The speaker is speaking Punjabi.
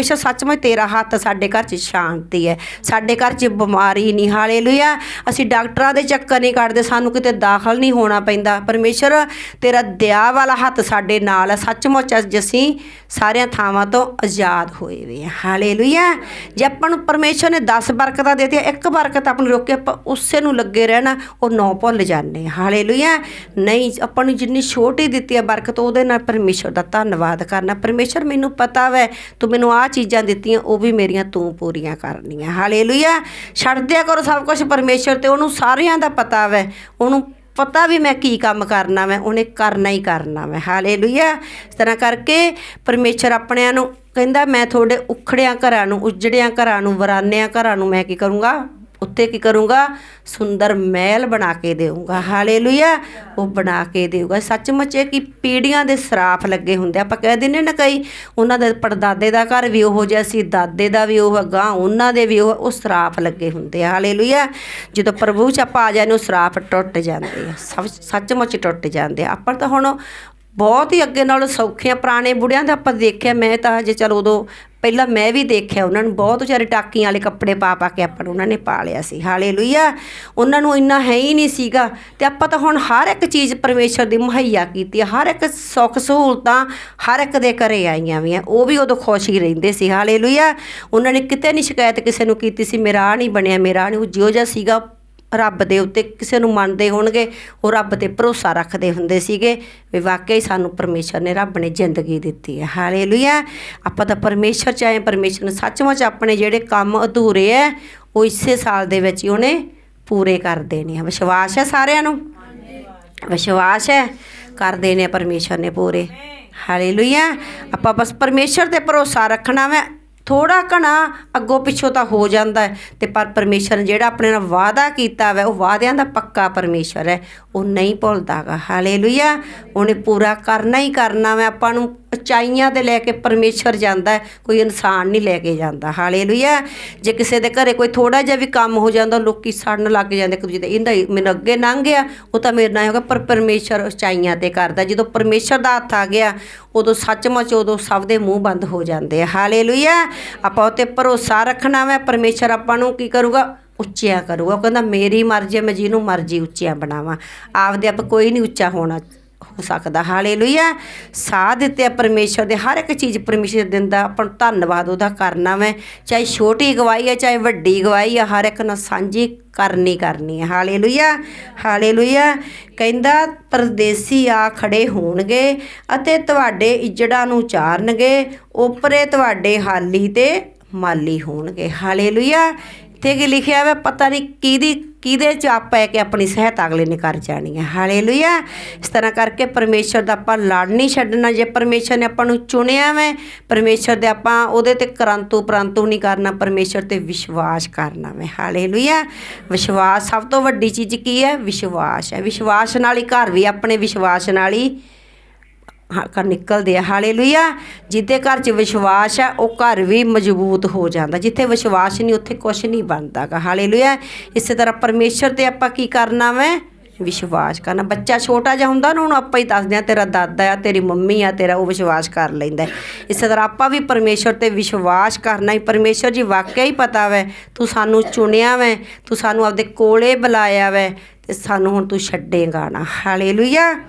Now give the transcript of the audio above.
ਪਰਮੇਸ਼ਰ ਸੱਚਮੁੱਚ ਤੇਰਾ ਹੱਥ ਸਾਡੇ ਘਰ 'ਚ ਸ਼ਾਂਤੀ ਹੈ। ਸਾਡੇ ਘਰ 'ਚ ਬਿਮਾਰੀ ਨਹੀਂ, ਹਾਲੇਲੂਇਆ। ਅਸੀਂ ਡਾਕਟਰਾਂ ਦੇ ਚੱਕਰ ਨਹੀਂ ਕੱਢਦੇ, ਸਾਨੂੰ ਕਿਤੇ ਦਾਖਲ ਨਹੀਂ ਹੋਣਾ ਪੈਂਦਾ। ਪਰਮੇਸ਼ਰ, ਤੇਰਾ ਦਇਆ ਵਾਲਾ ਹੱਥ ਸਾਡੇ ਨਾਲ ਹੈ। ਸੱਚਮੁੱਚ ਅੱਜ ਅਸੀਂ ਸਾਰਿਆਂ ਥਾਵਾਂ ਤੋਂ ਆਜ਼ਾਦ ਹੋਏ ਵੇ ਹਾਂ। ਹਾਲੇਲੂਇਆ। ਜੇ ਆਪਾਂ ਨੂੰ ਪਰਮੇਸ਼ਰ ਨੇ 10 ਬਰਕਤਾਂ ਦੇ ਦਿੱਤੀਆਂ, ਇੱਕ ਬਰਕਤ ਆਪਾਂ ਨੂੰ ਰੋਕ ਕੇ ਆਪਾਂ ਉਸੇ ਨੂੰ ਲੱਗੇ ਰਹਿਣਾ, ਉਹ ਨੌ ਭੁੱਲ ਜਾਂਦੇ ਹਾਂ। ਹਾਲੇਲੂਇਆ। ਨਹੀਂ, ਆਪਾਂ ਨੂੰ ਜਿੰਨੀ ਛੋਟੀ ਦਿੱਤੀ ਹੈ ਬਰਕਤ, ਉਹਦੇ ਨਾਲ ਪਰਮੇਸ਼ਰ ਦਾ ਧੰਨਵਾਦ ਕਰਨਾ। ਪਰਮੇਸ਼ਰ, ਮੈਨੂੰ ਪਤਾ ਵੈ, ਤੂੰ ਮੈਨੂੰ ਆਹ ਚੀਜ਼ਾਂ ਦਿੱਤੀਆਂ, ਉਹ ਵੀ ਮੇਰੀਆਂ ਤੂੰ ਪੂਰੀਆਂ ਕਰਨੀਆਂ। ਹਾਲੇਲੂਇਆ ਛੱਡ ਦਿਆ ਕਰੋ ਸਭ ਕੁਝ ਪਰਮੇਸ਼ਰ ਤੇ, ਉਹਨੂੰ ਸਾਰਿਆਂ ਦਾ ਪਤਾ ਵੈ। ਉਹਨੂੰ ਪਤਾ ਵੀ ਮੈਂ ਕੀ ਕੰਮ ਕਰਨਾ ਮੈਂ ਉਹਨੇ ਕਰਨਾ ਹੀ ਕਰਨਾ ਮੈਂ ਹਾਲੇਲੂਇਆ ਇਸ ਤਰ੍ਹਾਂ ਕਰਕੇ ਪਰਮੇਸ਼ਰ ਆਪਣਿਆਂ ਨੂੰ ਕਹਿੰਦਾ, ਮੈਂ ਤੁਹਾਡੇ ਉਖੜਿਆਂ ਘਰਾਂ ਨੂੰ, ਉਜੜਿਆਂ ਘਰਾਂ ਨੂੰ, ਵਰਾਨਿਆਂ ਘਰਾਂ ਨੂੰ ਮੈਂ ਕੀ ਕਰੂੰਗਾ? ਉੱਤੇ ਕੀ ਕਰੂੰਗਾ? ਸੁੰਦਰ ਮਹਿਲ ਬਣਾ ਕੇ ਦੇਊਂਗਾ। ਹਾਲੇਲੂਇਆ। ਉਹ ਬਣਾ ਕੇ ਦੇਊਗਾ। ਸੱਚਮੁੱਚ ਇਹ ਕਿ ਪੀੜੀਆਂ ਦੇ ਸਰਾਫ ਲੱਗੇ ਹੁੰਦੇ ਆ। ਆਪਾਂ ਕਹਿ ਦਿੰਦੇ ਨਾ ਕਈ, ਉਹਨਾਂ ਦੇ ਪੜਦਾਦੇ ਦਾ ਘਰ ਵੀ ਉਹੋ ਜਿਹਾ ਸੀ, ਦਾਦੇ ਦਾ ਵੀ ਉਹ ਹੈਗਾ, ਉਹਨਾਂ ਦੇ ਵੀ ਉਹ ਉਹ ਸਰਾਫ ਲੱਗੇ ਹੁੰਦੇ ਆ। ਹਾਲੇਲੂਇਆ। ਜਦੋਂ ਪ੍ਰਭੂ ਚ ਆਪਾਂ ਆ ਜਾਂਦੇ, ਉਹ ਸਰਾਫ ਟੁੱਟ ਜਾਂਦੇ ਆ। ਸੱਚਮੁੱਚ ਟੁੱਟ ਜਾਂਦੇ ਆ। ਆਪਾਂ ਤਾਂ ਹੁਣ ਬਹੁਤ ਹੀ ਅੱਗੇ ਨਾਲੋਂ ਸੌਖੇ ਆ। ਪੁਰਾਣੇ ਬੁੜਿਆਂ ਦਾ ਆਪਾਂ ਦੇਖਿਆ, ਮੈਂ ਤਾਂ ਹਜੇ ਚਲ ਉਦੋਂ ਪਹਿਲਾਂ ਮੈਂ ਵੀ ਦੇਖਿਆ ਉਹਨਾਂ ਨੂੰ, ਬਹੁਤ ਵਿਚਾਰੇ ਟਾਕੀਆਂ ਵਾਲੇ ਕੱਪੜੇ ਪਾ ਪਾ ਕੇ ਆਪਾਂ ਨੂੰ ਉਹਨਾਂ ਨੇ ਪਾਲਿਆ ਸੀ। ਹਾਲੇਲੂਇਆ, ਉਹਨਾਂ ਨੂੰ ਇੰਨਾ ਹੈ ਹੀ ਨਹੀਂ ਸੀਗਾ ਤੇ ਆਪਾਂ ਤਾਂ ਹੁਣ ਹਰ ਇੱਕ ਚੀਜ਼ ਪਰਮੇਸ਼ਰ ਦੀ ਮੁਹੱਈਆ ਕੀਤੀ ਹਰ ਇੱਕ ਸੁੱਖ ਸਹੂਲਤਾਂ ਹਰ ਇੱਕ ਦੇ ਘਰੇ ਆਈਆਂ ਵੀ ਆ ਉਹ ਵੀ ਉਦੋਂ ਖੁਸ਼ ਹੀ ਰਹਿੰਦੇ ਸੀ। ਹਾਲੇਲੂਇਆ, ਉਹਨਾਂ ਨੇ ਕਿਤੇ ਨਹੀਂ ਸ਼ਿਕਾਇਤ ਕਿਸੇ ਨੂੰ ਕੀਤੀ ਸੀ, ਮੇਰਾ ਆਹ ਨਹੀਂ ਬਣਿਆ, ਮੇਰਾ ਨਹੀਂ ਉਹ ਜਿਉ ਜਿਹਾ ਸੀਗਾ ਰੱਬ ਦੇ ਉੱਤੇ ਕਿਸੇ ਨੂੰ ਮੰਨਦੇ ਹੋਣਗੇ, ਉਹ ਰੱਬ ਤੇ ਭਰੋਸਾ ਰੱਖਦੇ ਹੁੰਦੇ ਸੀਗੇ ਵੀ ਵਾਕਈ ਸਾਨੂੰ ਪਰਮੇਸ਼ਰ ਨੇ ਰੱਬ ਨੇ ਜ਼ਿੰਦਗੀ ਦਿੱਤੀ ਹੈ। ਹਾਲੇਲੂਇਆ। ਆਪਾਂ ਤਾਂ ਪਰਮੇਸ਼ਰ ਚਾਹੇ ਪਰਮੇਸ਼ਰ ਨੇ ਸੱਚਮੁੱਚ ਆਪਣੇ ਜਿਹੜੇ ਕੰਮ ਅਧੂਰੇ ਹੈ, ਉਹ ਇਸੇ ਸਾਲ ਦੇ ਵਿੱਚ ਹੀ ਉਹਨੇ ਪੂਰੇ ਕਰ ਦੇਣੇ ਆ। ਵਿਸ਼ਵਾਸ ਹੈ ਸਾਰਿਆਂ ਨੂੰ? ਵਿਸ਼ਵਾਸ ਹੈ। ਕਰ ਦੇਣੇ ਆ ਪਰਮੇਸ਼ਰ ਨੇ ਪੂਰੇ। ਹਾਲੇਲੂਇਆ। ਆਪਾਂ ਬਸ ਪਰਮੇਸ਼ਰ ਤੇ ਭਰੋਸਾ ਰੱਖਣਾ ਵਾ। ਥੋੜਾ ਘਣਾ ਅੱਗੋਂ ਪਿੱਛੋਂ ਤਾਂ ਹੋ ਜਾਂਦਾ ਹੈ। ਤੇ ਪਰ ਪਰਮੇਸ਼ਰ ਨੇ ਜਿਹੜਾ ਆਪਣੇ ਨਾਲ ਵਾਅਦਾ ਕੀਤਾ ਵੈ, ਉਹ ਵਾਅਦਿਆਂ ਦਾ ਪੱਕਾ ਪਰਮੇਸ਼ਰ ਹੈ। ਉਹ ਨਹੀਂ ਭੁੱਲਦਾਗਾ। ਹਾਲੇਲੂਇਆ। ਉਹਨੇ ਪੂਰਾ ਕਰਨਾ ਹੀ ਕਰਨਾ ਵਾ। ਆਪਾਂ ਨੂੰ ਉਚਾਈਆਂ ਤੇ ਲੈ ਕੇ ਪਰਮੇਸ਼ਰ ਜਾਂਦਾ ਕੋਈ ਇਨਸਾਨ ਨਹੀਂ ਲੈ ਕੇ ਜਾਂਦਾ। ਹਾਲੇਲੂਇਆ। ਜੇ ਕਿਸੇ ਦੇ ਘਰੇ ਕੋਈ ਥੋੜਾ ਜਿਹਾ ਵੀ ਕੰਮ ਹੋ ਜਾਂਦਾ, ਲੋਕੀ ਸੜਨ ਲੱਗ ਜਾਂਦੇ। ਕਿ ਜਿਹਦੇ ਇਹਦਾ ਹੀ ਮੈਨੂੰ ਅੱਗੇ ਲੰਘ ਗਿਆ, ਉਹ ਤਾਂ ਮੇਰੇ ਨਾਲ ਹੋਗਾ ਪਰ ਪਰਮੇਸ਼ਰ ਉਚਾਈਆਂ ਤੇ ਕਰਦਾ। ਜਦੋਂ ਪਰਮੇਸ਼ਰ ਦਾ ਹੱਥ ਆ ਗਿਆ, ਉਦੋਂ ਸੱਚਮੁੱਚ ਉਦੋਂ ਸਭ ਦੇ ਮੂੰਹ ਬੰਦ ਹੋ ਜਾਂਦੇ ਆ। ਹਾਲੇਲੂਇਆ। ਆਪਾਂ ਉਹ ਤੇ ਭਰੋਸਾ ਰੱਖਣਾ ਵਾ ਪਰਮੇਸ਼ਰ ਆਪਾਂ ਨੂੰ ਕੀ ਕਰੂਗਾ? ਉੱਚਿਆ ਕਰੂਗਾ। ਉਹ ਕਹਿੰਦਾ ਮੇਰੀ ਮਰਜ਼ੀ ਹੈ, ਮੈਂ ਜਿਹਨੂੰ ਮਰਜ਼ੀ ਉੱਚਿਆ ਬਣਾਵਾਂ। ਆਪਦੇ ਆਪ ਕੋਈ ਨਹੀਂ ਉੱਚਾ ਹੋਣਾ। ਹੋ ਸਕਦਾ। ਹਾਲੇਲੂਇਆ। ਸਾਹ ਦਿੱਤੇ ਆ ਪਰਮੇਸ਼ਰ ਦੇ। ਹਰ ਇੱਕ ਚੀਜ਼ ਪਰਮੇਸ਼ਰ ਦਿੰਦਾ। ਆਪਾਂ ਨੂੰ ਧੰਨਵਾਦ ਉਹਦਾ ਕਰਨਾ ਮੈਂ ਚਾਹੇ ਛੋਟੀ ਗਵਾਹੀ ਹੈ ਚਾਹੇ ਵੱਡੀ ਗਵਾਹੀ ਹੈ ਹਰ ਇੱਕ ਨਾਲ ਸਾਂਝੀ ਕਰਨੀ ਕਰਨੀ ਹੈ ਹਾਲੇਲੂਇਆ। ਹਾਲੇਲੂਇਆ। ਕਹਿੰਦਾ, ਪਰਦੇਸੀ ਆ, ਖੜੇ ਹੋਣਗੇ ਅਤੇ ਤੁਹਾਡੇ ਇੱਜੜਾਂ ਨੂੰ ਚਾਰਨਗੇ ਉਪਰੇ ਤੁਹਾਡੇ ਹਾਲੀ ਤੇ ਮਾਲੀ ਹੋਣਗੇ। ਹਾਲੇਲੂਇਆ। ਤੇ ਕੀ ਲਿਖਿਆ ਵਾ? ਪਤਾ ਨਹੀਂ ਕਿਹਦੀ ਕਿਹਦੇ ਚ ਆਪ ਪੈ ਕੇ ਆਪਣੀ ਸਹਾਇਤਾ ਅਗਲੇ ਨੇ ਕਰ ਜਾਣੀ ਹੈ? ਹਾਲੇਲੂਇਆ। ਇਸ ਤਰ੍ਹਾਂ ਕਰਕੇ ਪਰਮੇਸ਼ਰ ਦਾ ਆਪਾਂ ਲੜ ਨਹੀਂ ਛੱਡਣਾ। ਜੇ ਪਰਮੇਸ਼ਰ ਨੇ ਆਪਾਂ ਨੂੰ ਚੁਣਿਆ ਵੈ, ਪਰਮੇਸ਼ਰ ਦੇ ਆਪਾਂ ਉਹਦੇ ਤੇ ਕਰੰਤੂ ਪਰੰਤੂ ਨਹੀਂ ਕਰਨਾ, ਪਰਮੇਸ਼ਰ ਤੇ ਵਿਸ਼ਵਾਸ ਕਰਨਾ ਵੈ। ਹਾਲੇਲੂਇਆ। ਵਿਸ਼ਵਾਸ ਸਭ ਤੋਂ ਵੱਡੀ ਚੀਜ਼ ਕੀ ਹੈ? ਵਿਸ਼ਵਾਸ ਹੈ। ਵਿਸ਼ਵਾਸ ਨਾਲ ਹੀ ਘਰ ਵੀ ਆਪਣੇ ਵਿਸ਼ਵਾਸ ਨਾਲ ਹੀ ਘਰ ਨਿਕਲਦੇ ਆ। ਹਾਲੇਲੂਇਆ। ਜਿੱਦੇ ਘਰ 'ਚ ਵਿਸ਼ਵਾਸ ਹੈ ਉਹ ਘਰ ਵੀ ਮਜ਼ਬੂਤ ਹੋ ਜਾਂਦਾ। ਜਿੱਥੇ ਵਿਸ਼ਵਾਸ ਨਹੀਂ, ਉੱਥੇ ਕੁਝ ਨਹੀਂ ਬਣਦਾਗਾ। ਹਾਲੇਲੂਇਆ। ਇਸੇ ਤਰ੍ਹਾਂ ਪਰਮੇਸ਼ਰ ਤੇ ਆਪਾਂ ਕੀ ਕਰਨਾ ਵੈ? ਵਿਸ਼ਵਾਸ ਕਰਨਾ। ਬੱਚਾ ਛੋਟਾ ਜਿਹਾ ਹੁੰਦਾ ਨਾ, ਉਹਨੂੰ ਆਪਾਂ ਹੀ ਦੱਸਦੇ ਆ, ਤੇਰਾ ਦਾਦਾ ਆ, ਤੇਰੀ ਮੰਮੀ ਆ, ਤੇਰਾ ਉਹ ਵਿਸ਼ਵਾਸ ਕਰ ਲੈਂਦਾ। ਇਸੇ ਤਰ੍ਹਾਂ ਆਪਾਂ ਵੀ ਪਰਮੇਸ਼ਰ ਤੇ ਵਿਸ਼ਵਾਸ ਕਰਨਾ ਹੀ। ਪਰਮੇਸ਼ਰ ਜੀ ਵਾਕਿਆ ਹੀ ਪਤਾ ਵੈ, ਤੂੰ ਸਾਨੂੰ ਚੁਣਿਆ ਵੈ, ਤੂੰ ਸਾਨੂੰ ਆਪਦੇ ਕੋਲੇ ਬੁਲਾਇਆ ਵੈ, ਤੇ ਸਾਨੂੰ ਹੁਣ ਤੂੰ ਛੱਡੇਗਾ ਨਾ। ਹਾਲੇਲੂਇਆ।